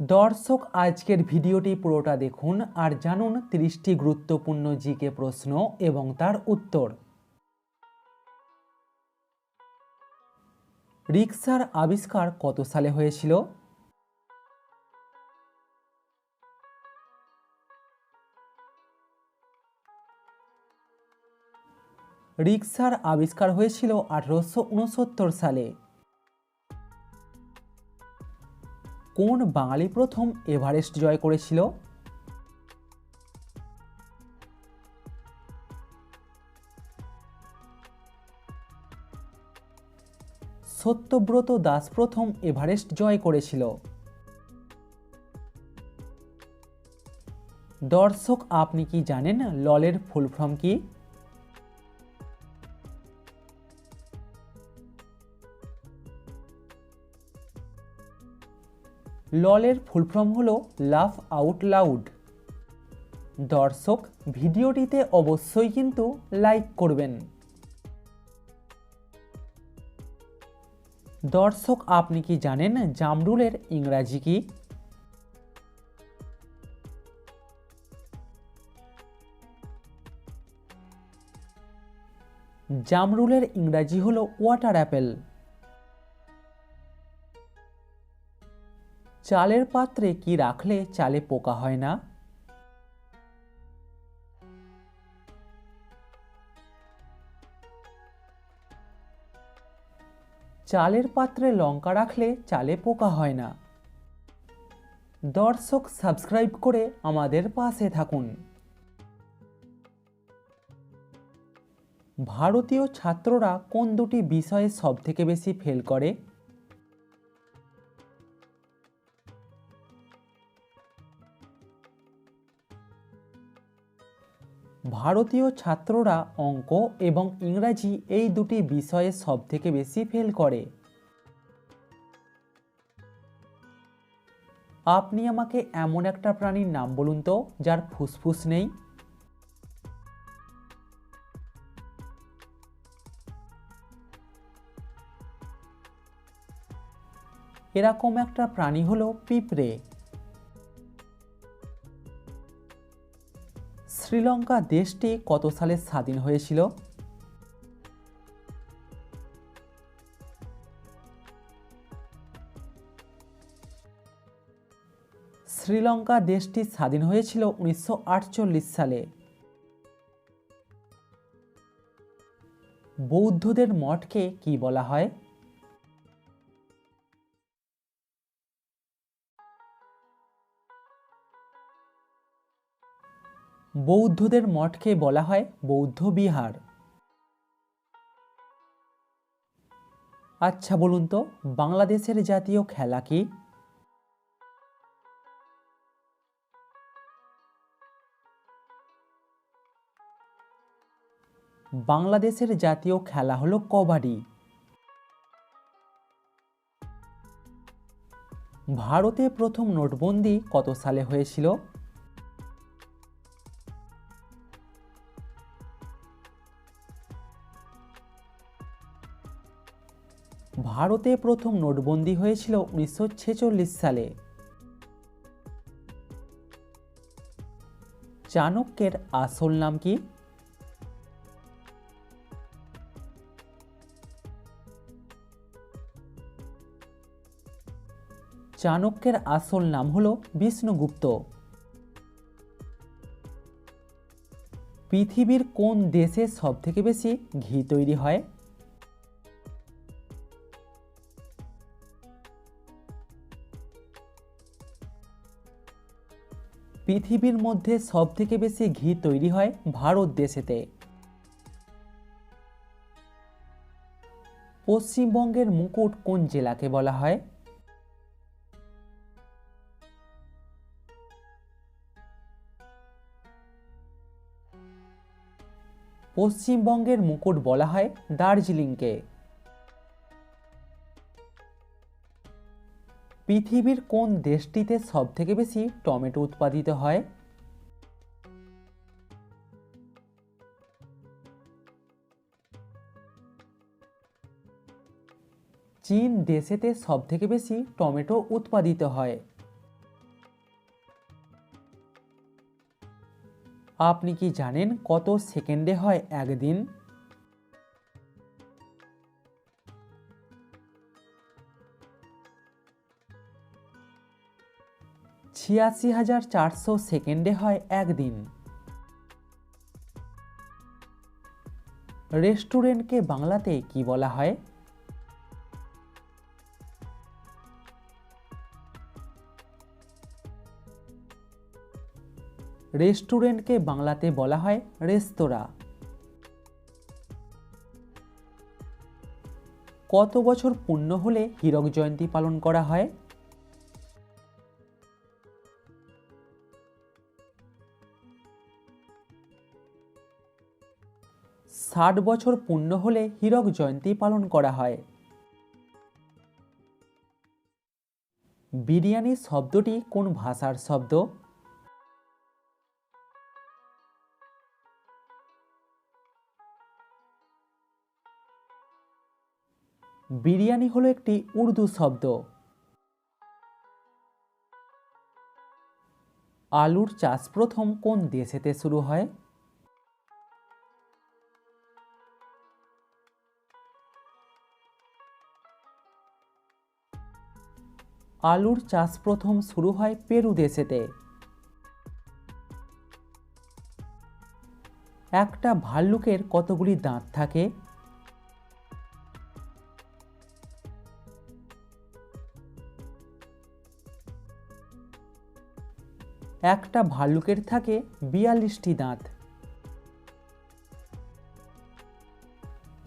দর্শক, আজকের ভিডিওটি পুরোটা দেখুন আর জানুন তিরিশটি গুরুত্বপূর্ণ জিকে প্রশ্ন এবং তার উত্তর। রিক্সার আবিষ্কার কত সালে হয়েছিল? রিক্সার আবিষ্কার হয়েছিল আঠারোশো উনসত্তর সালে। কোন বাঙালি প্রথম এভারেস্ট জয় করেছিল? সত্যব্রত দাস প্রথম এভারেস্ট জয় করেছিল। দর্শক, আপনি কি জানেন ললের ফুল ফর্ম কি? ললের ফুল ফর্ম হলো লাফ আউট লাউড দর্শক ভিডিওটিতে অবশ্যই কিন্তু লাইক করবেন। দর্শক, আপনি কি জানেন জামরুলের ইংরাজি কি? জামরুলের ইংরাজি হলো ওয়াটার অ্যাপেল চালের পাত্রে কি রাখলে চালে পোকা হয় না? চালের পাত্রে লঙ্কা রাখলে চালে পোকা হয় না। দর্শক, সাবস্ক্রাইব করে আমাদের পাশে থাকুন। ভারতীয় ছাত্ররা কোন দুটি বিষয়ে সবথেকে বেশি ফেল করে? ভারতীয় ছাত্ররা অঙ্ক এবং ইংরাজি এই দুটি বিষয়ে সবথেকে বেশি ফেল করে। আপনি আমাকে এমন একটা প্রাণীর নাম বলুন তো, যার ফুসফুস নেই? এরকম একটা প্রাণী হলো পিঁপড়ে। শ্রীলঙ্কা দেশটি কত সালে স্বাধীন হয়েছিল? শ্রীলঙ্কা দেশটি স্বাধীন হয়েছিল উনিশশো আটচল্লিশ সালে। বৌদ্ধদের মঠকে কি বলা হয়? বৌদ্ধদের মঠকে বলা হয় বৌদ্ধ বিহার। আচ্ছা বলুন তো, বাংলাদেশের জাতীয় খেলা কি? বাংলাদেশের জাতীয় খেলা হলো কবাডি। ভারতে প্রথম নোটবন্দি কত সালে হয়েছিল? ভারতে প্রথম নোটবন্দি হয়েছিল উনিশশো ছেচল্লিশ সালে। চাণক্যের আসল নাম কি? চাণক্যের আসল নাম হল বিষ্ণুগুপ্ত। পৃথিবীর কোন দেশে সবথেকে বেশি ঘি তৈরি হয়? পৃথিবীর মধ্যে সবথেকে বেশি ঘি তৈরি হয় ভারত দেশেতে। পশ্চিমবঙ্গের মুকুট কোন জেলাকে বলা হয়? পশ্চিমবঙ্গের মুকুট বলা হয় দার্জিলিংকে। পৃথিবীর কোন দেশটিতে সবথেকে বেশি টমেটো উৎপাদিত হয়? চীন দেশেতে সবথেকে বেশি টমেটো উৎপাদিত হয়। আপনি কি জানেন কত সেকেন্ডে হয় একদিন? ছিয়াশি হাজার চারশো সেকেন্ডে হয় একদিন। রেস্টুরেন্টকে বাংলাতে কি বলা হয়? রেস্টুরেন্টকে বাংলাতে বলা হয় রেস্তোরাঁ। কত বছর পূর্ণ হলে হীরক জয়ন্তী পালন করা হয়? ষাট বছর পূর্ণ হলে হীরক জয়ন্তী পালন করা হয়। বিরিয়ানি শব্দটি কোন ভাষার শব্দ? বিরিয়ানি হলো একটি উর্দু শব্দ। আলুর চাষ প্রথম কোন দেশেতে শুরু হয়? আলুর চাষ প্রথম শুরু হয় পেরু দেশেতে। একটা ভাল্লুকের কতগুলি দাঁত থাকে? একটা ভাল্লুকের থাকে বিয়াল্লিশটি দাঁত।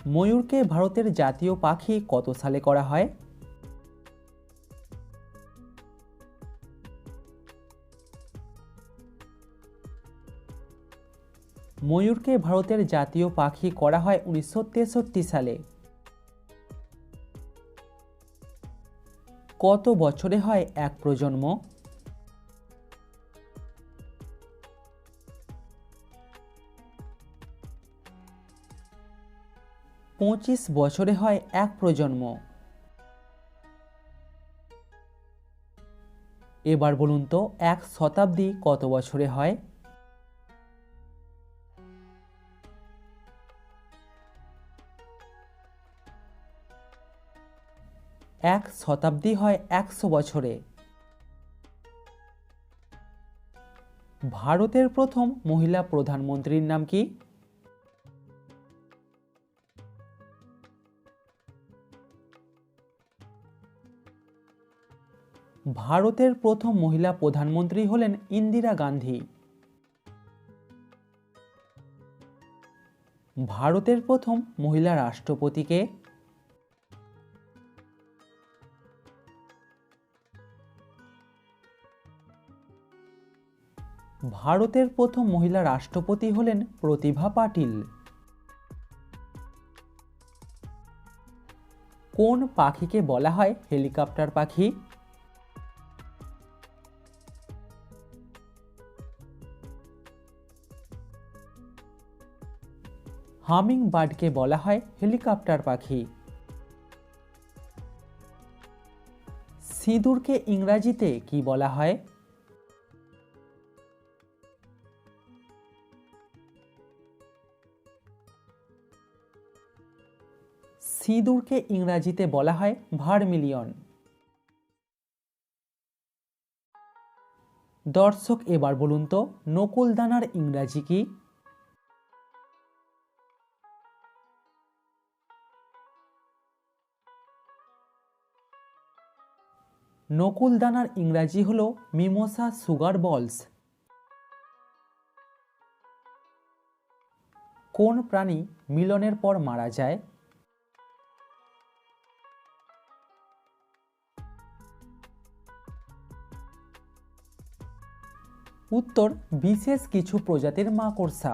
ময়ূরকে ভারতের জাতীয় পাখি কত সালে করা হয়? ময়ূরকে ভারতের জাতীয় পাখি করা হয় উনিশশো তেষট্টি সালে। কত বছরে হয় এক প্রজন্ম? পঁচিশ বছরে হয় এক প্রজন্ম। এবার বলুন তো, এক শতাব্দী কত বছরে হয়? এক শতাব্দী হয় একশো বছরে। ভারতের প্রথম মহিলা প্রধানমন্ত্রীর নাম কি? ভারতের প্রথম মহিলা প্রধানমন্ত্রী হলেন ইন্দিরা গান্ধী। ভারতের প্রথম মহিলা রাষ্ট্রপতিকে ভারতের প্রথম মহিলা রাষ্ট্রপতি হলেন প্রতিভা পাটিল। কোন পাখিকে বলা হয় হেলিকপ্টার পাখি? হামিং বার্ডকে বলা হয় হেলিকপ্টার পাখি। সিঁদুরকে ইংরাজিতে কি বলা হয়? সিঁদুরকে ইংরাজিতে বলা হয় ভার্মিলিয়ন। দর্শক, এবার বলুন তো, নকুলদানার ইংরাজি কি? নকুলদানার ইংরাজি হল মিমোসা সুগার বলস। কোন প্রাণী মিলনের পর মারা যায়? উত্তর বিশেষ কিছু প্রজাতির মাকড়সা।